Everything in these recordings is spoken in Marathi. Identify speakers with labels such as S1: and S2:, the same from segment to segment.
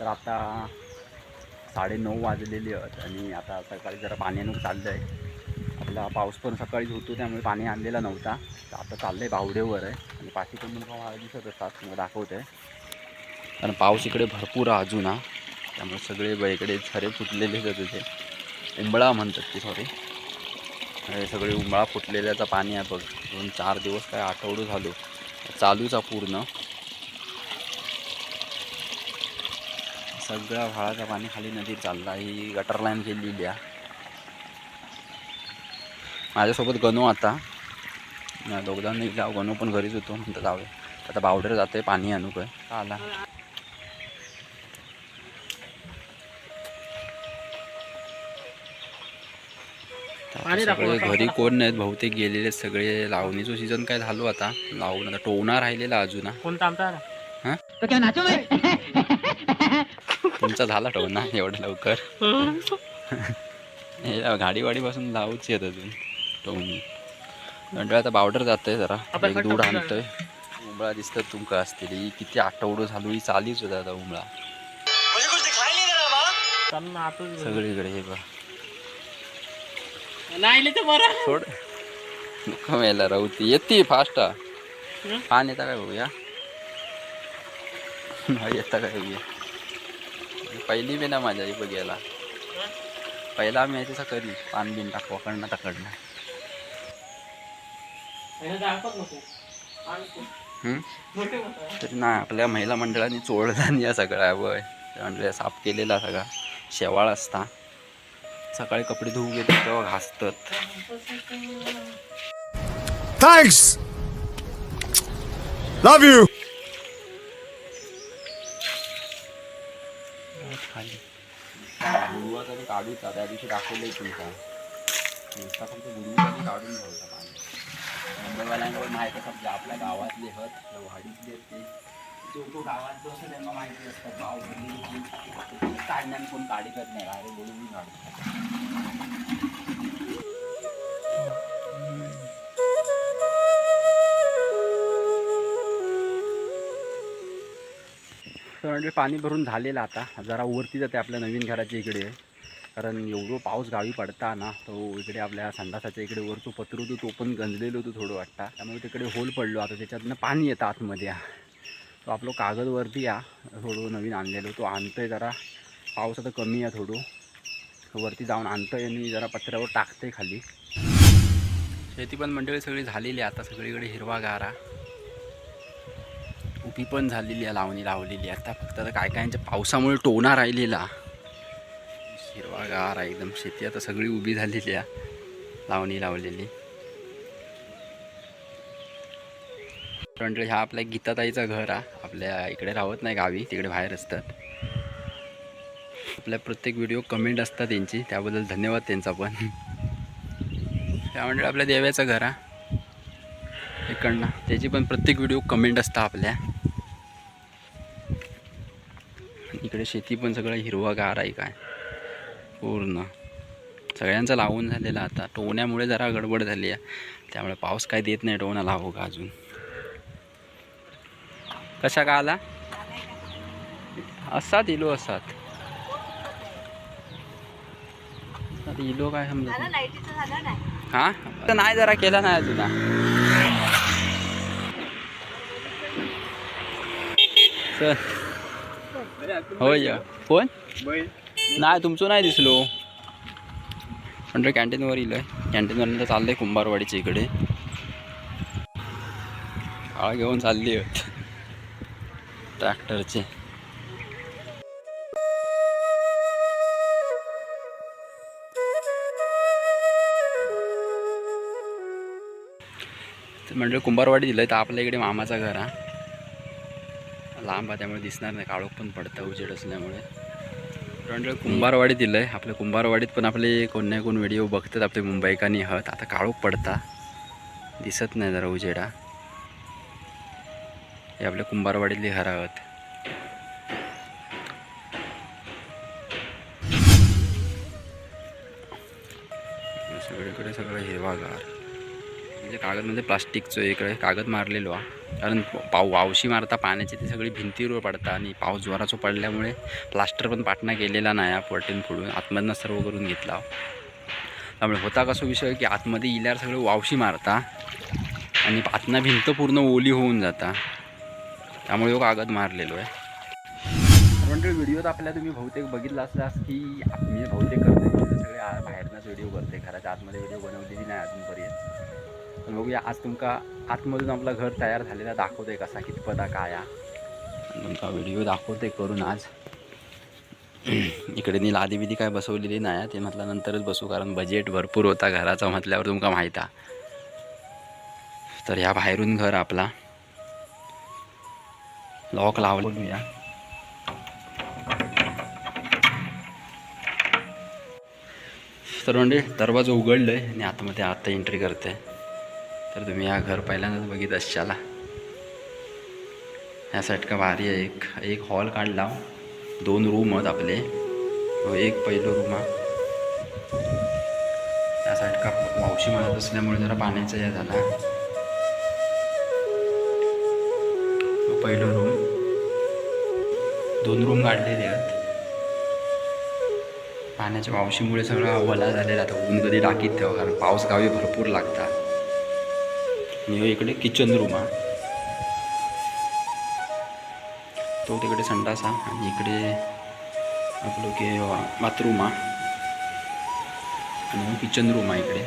S1: तर आता साडेनऊ वाजलेली आहेत आणि आता सकाळी जरा पाण्यानं चाललं आहे आपला पाऊस पण सकाळीच होतो त्यामुळे पाणी आणलेला नव्हता. तर आता चाललं आहे बावडेवर आहे. आणि पाठी पण मला दिसत असतात मग दाखवत आहे कारण पाऊस इकडे भरपूर आहे अजून हा. त्यामुळे सगळे ब- इकडे झरे फुटलेलेच आहेत तिथे. उंबळा म्हणतात ते सॉरी सगळे उंबळा फुटलेल्याचा पाणी आहे बघ. दोन चार दिवस काय आठवडं झालो. चालूच आहे पूर्ण. सगळा व्हाळाचा पाणी खाली नदीत चालला. ही गटर लाईन केलेली आहे. माझ्यासोबत गणू आता. ना दोघदा निघला गणू पण घरीच होतो. म्हणतं जावे आता बावडेर जाते पाणी आणू काय? का आला घरी. कोण नाहीत? बहुतेक गेलेले सगळे लावणीचं सीझन काय झालो आता? लावून आता टोवणा राहिलेला अजून. हा. तुमचा झाला टोवणा एवढं लवकर? हे गाडी वाडीपासून लावूच येत अजून टोवणी म्हणजे आता बावडर जातंय जरा एक
S2: फुटला.
S1: आणतोय. उंबळा दिसतात तुमका असतील. किती आठवडं झालो ही चालीच होता आता उंबळा
S2: ना.
S1: सगळीकडे हे बघ. सोड. नको राहू ती. येते फास्ट? पान येता काय बघूया? येता काय बघूया? पहिली बी ना माझ्या आई बघायला. पहिला आम्ही यायचं कधी? पान बिन टाक वकडनं तकडनं. तरी नाही आपल्या महिला मंडळाने चोळला नाही या सगळ्या वय. म्हणजे साफ केलेला सगळा. शेवाळ असता. सकाळी कपडे धुवून घेतात तेव्हा घासतात.
S3: Thanks. Love you.
S1: काढूचा त्या दिवशी दाखवलंय तुमचा नुसता फक्त गुरुवारी काढून ठेवता पाणी. मुंबईवाल्यांकडे माहीत असतात जे आपल्या गावातले हत आपल्या वाडीतले ते तो तो गावात जो असं त्यांना माहिती असतं गाव काढण्याने कोण काढी करत नाही अरे बोलून काढू तर म्हणजे पाणी भरून झालेलं आता. जरा वरती जाते आपल्या नवीन घराच्या इकडे. कारण एवढं पाऊस गावी पडता ना तो इकडे आपल्या संडासाच्या इकडे वर तो पत्र होतो तो पण गंजलेलो होतो थोडं वाटता. त्यामुळे तिकडे होल पडलो. आता त्याच्यातनं पाणी येतं आतमध्ये. आ. तो आपलं कागद वरती या थोडं नवीन आणलेलो. तो आणतोय जरा. पाऊस आता कमी आहे थोडं. वरती जाऊन आणतोय आणि जरा पत्र्यावर टाकते खाली. शेती पण मंडळी सगळी झालेली आहे. आता सगळीकडे हिरवा गारा उभी पण झालेली आहे लावणी लावलेली आहे. आता फक्त आता काय कायांच्या पावसामुळे टोना राहिलेला. गार आहे एकदम शेती. आता सगळी उभी झालेली आहे. लावणी लावलेली. फ्रंट ह्या आपल्या गीताताईचं घर आहे. आपल्या इकडे राहत नाही गावी तिकडे बाहेर असतात. आपल्या प्रत्येक व्हिडिओ कमेंट असतात त्यांची. त्याबद्दल धन्यवाद त्यांचा पण. त्यामुळे आपल्या देव्याचं घर आहे. इकडनं. त्याची पण प्रत्येक व्हिडिओ कमेंट असतात आपल्या. इकडे शेती पण सगळं हिरवागार आहे काय. पूर्ण. सगळ्यांचं लावून झालेलं आता. टोवण्यामुळे जरा गडबड झाली आहे. त्यामुळे पाऊस काय देत नाही टोवणा लावू का अजून. कशा का आला? असात इलो असात. आता इलो काय नाही. हा? आता नाही जरा केला नाही अजून. हा. चल होय या. कोण? नाही तुमचं नाही दिसलो. म्हणजे कॅन्टीनवर येईल. कॅन्टीनवर चाललंय कुंभारवाडीच्या इकडे. काळ घेऊन चालली आहेत ट्रॅक्टरचे. म्हणजे कुंभारवाडी दिलं तर आपल्या इकडे मामाचा घर हा लांब आहे त्यामुळे दिसणार नाही. काळोख पण पडतं उजेड असल्यामुळे. म्हणजे कुंभारवाडीत दिलं आहे. आपल्या कुंभारवाडीत पण आपले कोण नाही कोण व्हिडिओ बघतात आपले मुंबईकांनी हत आता काळोख पडता. दिसत नाही जरा उजेडा. हे आपल्या कुंभारवाडीतली हरावत सगळीकडे सगळं हिरवागार. म्हणजे कागद म्हणजे प्लास्टिकचं इकडे कागद मारलेलो हा. कारण पाव वावशी मारता पाण्याची ती सगळी भिंतीवर पडता आणि पाऊस जोराचं पडल्यामुळे प्लास्टर पण पाटणा केलेला नाही हा पलटीन फोडून आतमधनं सर्व करून घेतला त्यामुळे होता कसं विषय की आतमध्ये इल्यावर सगळं वावशी मारता आणि आतनं भिंत पूर्ण ओली होऊन जाता. त्यामुळे तो कागद मारलेलो आहे. म्हणजे व्हिडिओत आपल्या तुम्ही बहुतेक बघितला असलास की मी बहुतेक करते सगळे बाहेरनंच व्हिडिओ करते घराच्या आतमध्ये व्हिडिओ बनवलेली नाही अजूनपर्यंत. पण बघूया. आज तुमका आतमधून आपलं घर तयार झालेला दाखवतोय कसा कितपदा काय तुमचा व्हिडिओ दाखवते करून आज. इकडे नी लादी बिदी काय बसवलेली नाही ते म्हटलं नंतरच बसू कारण बजेट भरपूर होता घराचा म्हटल्यावर तुमका माहीत आहे. तर ह्या बाहेरून घर आपला. लॉक लावूया तर म्हणजे दरवाजा उघडलं आहे आणि आतमध्ये आता एंट्री करते तर तुम्ही हा घर पहिल्यांदाच बघित असाला ह्या साईड का भारी आहे. एक एक हॉल काढला. दोन रूम आहेत आपले. हो, एक पहिलं रूम हा. त्या साईड का मावशी म्हणत असल्यामुळे जरा पाण्याचा हे झाला. हो, पहिलं रूम दोन रूम काढलेले आहेत. पाण्याच्या पावशीमुळे सगळा वला झालेला आता ऊन कधी टाकीत ठेवा कारण पाऊस गावी भरपूर लागतात. आणि इकडे किचन रूम हा. तो तिकडे संडास हा आणि इकडे आपलं की बाथरूम हा. आणि किचन रूम आहे इकडे.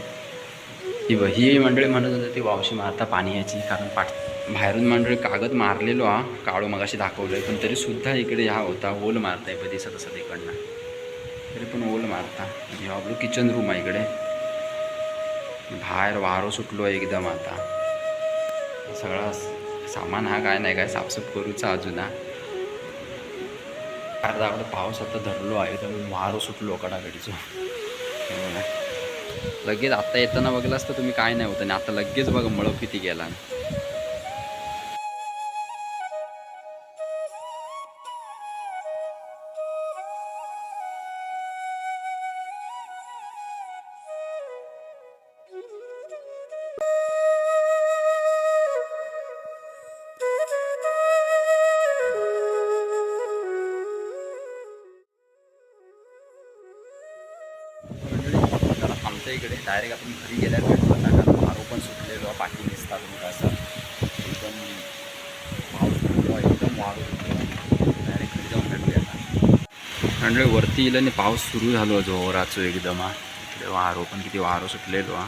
S1: ही ब- ही मंडळी म्हणत होते ती वावशी मारता पाणी यायची कारण पाठ बाहेरून मंडळी कागद मारलेलो हा काळो मगाशी दाखवलं आहे पण तरीसुद्धा इकडे हा होता ओल मारता पण दिसत असत इकडनं. तरी पण ओल मारता. हे आपलं किचन रूम आहे इकडे. बाहेर वारो सुटलो आहे एकदम आता. सगळा सामान हा काय नाही काय साफसूफ करूचा अजून हा. अर्धा आपला पाऊस आता धरलो आहे तर वारो सुटलो कडाकडीचो लगेच आत्ता येताना बघलास तर तुम्ही काय नाही होत आणि आता लगेच बघा मळप किती गेला. आमच्या इकडे डायरेक्ट आपण घरी गेल्यावर भेटतो. कारण मारो पण सुटलेलो पाठी दिसता तुम्ही असं. एकदम पाऊस एकदम वारो डायरेक्ट घरी जाऊन भेटूया म्हणजे वरती येईल आणि पाऊस सुरू झालो जोराचो एकदम इकडे वारो पण किती वारो सुटलेलो हा.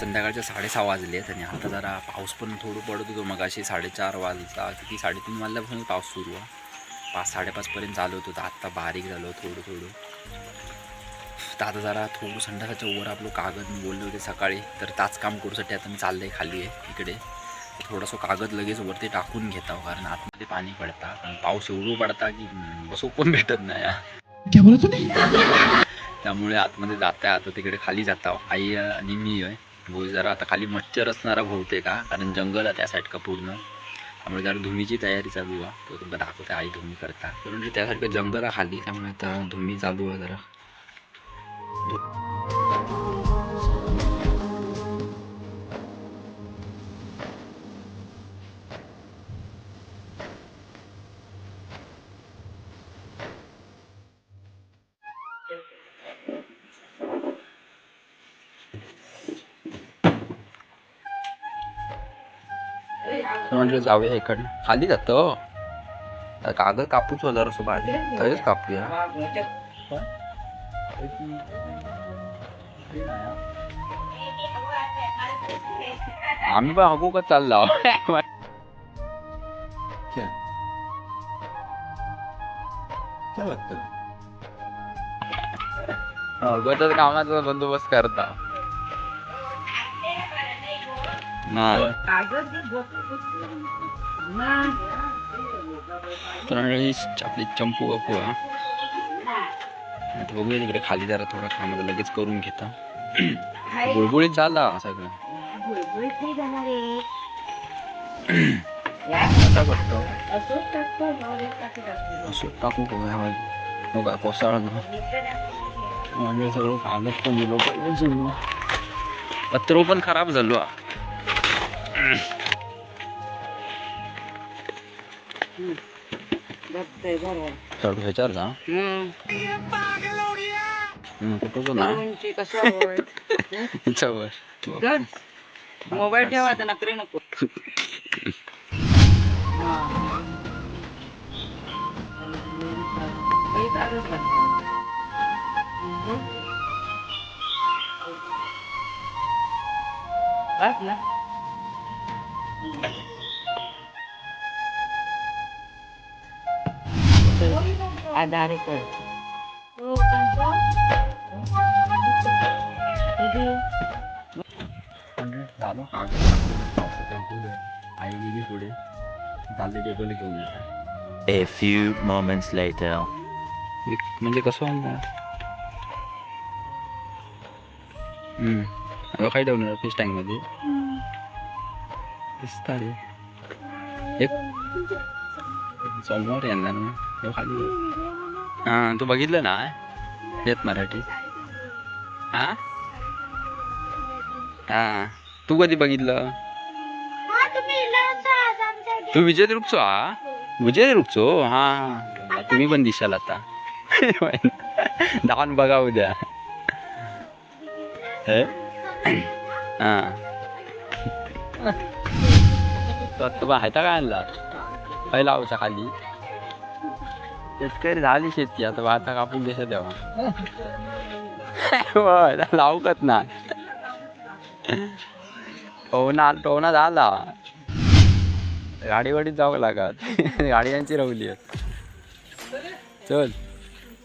S1: संध्याकाळच्या साडेसहा वाजले आहेत आणि आता जरा पाऊस पण थोडं पडत होतो. मग अशी साडेचार वाजता किती साडेतीन वाजल्यापासून पाऊस सुरू आहे. पाच साडेपाचपर्यंत चालू होतो. तर आत्ता बारीक झालो थोडं थोडं. तर आता जरा थोडं संध्याकाळच्या वर आपलं कागद मी बोलले होते सकाळी. तर ताच काम करूसाठी आता मी चाललं आहे खाली आहे इकडे. थोडासा कागद लगेच वरती टाकून घेता कारण आतमध्ये पाणी पडता. कारण पाऊस एवढं पडता की बसू पण भेटत नाही. हा. त्यामुळे आतमध्ये जाता आता तिकडे खाली जाता आई आणि मी आहे भोई जरा आता खाली मच्छर असणारा भोवते का? कारण जंगल आहे त्या साईड का पूर्ण. त्यामुळे जरा धुमीची तयारी चालू आहे. तो तुम्हाला दाखवते आई धुमी करता. कारण त्यासारखं जंगल आहे खाली त्यामुळे आता धुमी चालू आहे जरा. तर म्हटलं जाऊया इकडनं. खाली जातो. कागद कापूच हो जरा सोबत तरीच कापूया. आम्ही पण हगू का चाललो? अगोदर कामाचा बंदोबस्त करता. आपली चंपू बापू हा आता बघूया तिकडे खाली जरा थोडा कामाला लगेच करून घेता. बुळबुळीत झाला सगळं. आता करतो असं टाकू का बघा. कोसळ म्हणजे सगळं कागद पण दिलो पाहिजे पत्र पण खराब झालो हा. चढ ह्याच्यावर हम्म, कुठं ना
S2: मोबाईल ठेवा आता नकरी नको. बस ना. आधार कार्ड
S1: झालो आई गेली पुढे चालले टेबल घेऊन येतात
S3: A few moments later.
S1: एक- म्हणजे कसं होणार हम्म. अगं काय ठेवणार फिश टँक रे एक सोमवार येणार ना. हे खाली हा तू बघितलं ना? येत मराठी. हा? हा. तू कधी बघितलं? तू विजय रुपचो हा? विजय रुपचो? हा. हा. तुम्ही पण दिसाल आता. धावून बघा उद्या. हे? तो हायता काय आणला? काय लावचा खाली शेतकरी झाली शेती आता भाता कापून देशा तेव्हा. लावकत ना टोना टोना झाला. गाडी वाडीत जावं लागत. गाडी यांची रवली चल.